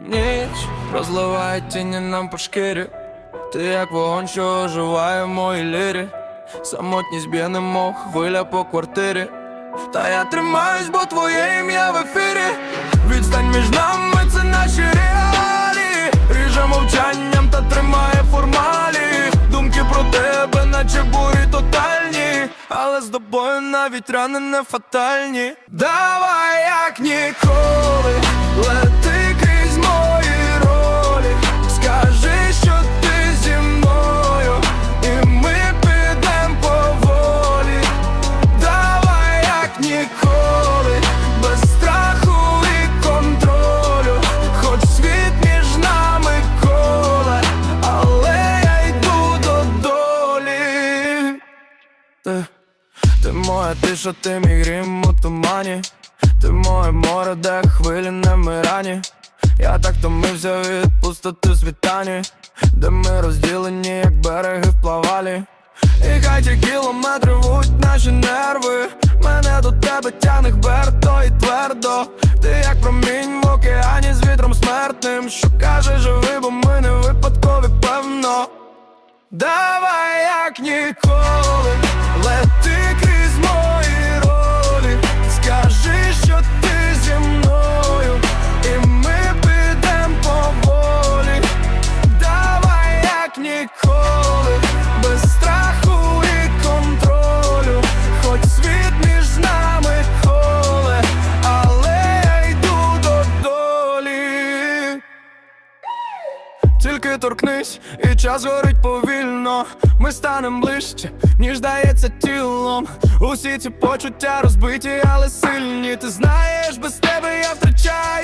Ніч розливає тіні нам по шкірі. Ти як вогонь, що оживає в моїй лірі. Самотність б'є немов хвиля по квартирі. Та я тримаюсь, бо твоє ім'я в ефірі. Відстань між нами, це наші реалії. Ріже мовчанням та тримає формалі. Думки про тебе, наче бурі тотальні. Але з тобою навіть рани не фатальні. Давай як ніколи, моя тиша, ти мій грім у тумані, ти моє море, де хвилі не мирані. Я так томився від пустоти в світанні, де ми розділені, як береги вплавалі. І хай ті кілометри рвуть наші нерви. Мене до тебе тягне хберто і твердо. Ти як промінь в океані з вітром смертним. Що каже живи, бо ми не випадкові, певно. Давай як ніколи, лети Тільки торкнись, і час горить повільно. Ми станемо ближче, ніж дається тілом. Усі ці почуття розбиті, але сильні. Ти знаєш, без тебе я втрачаю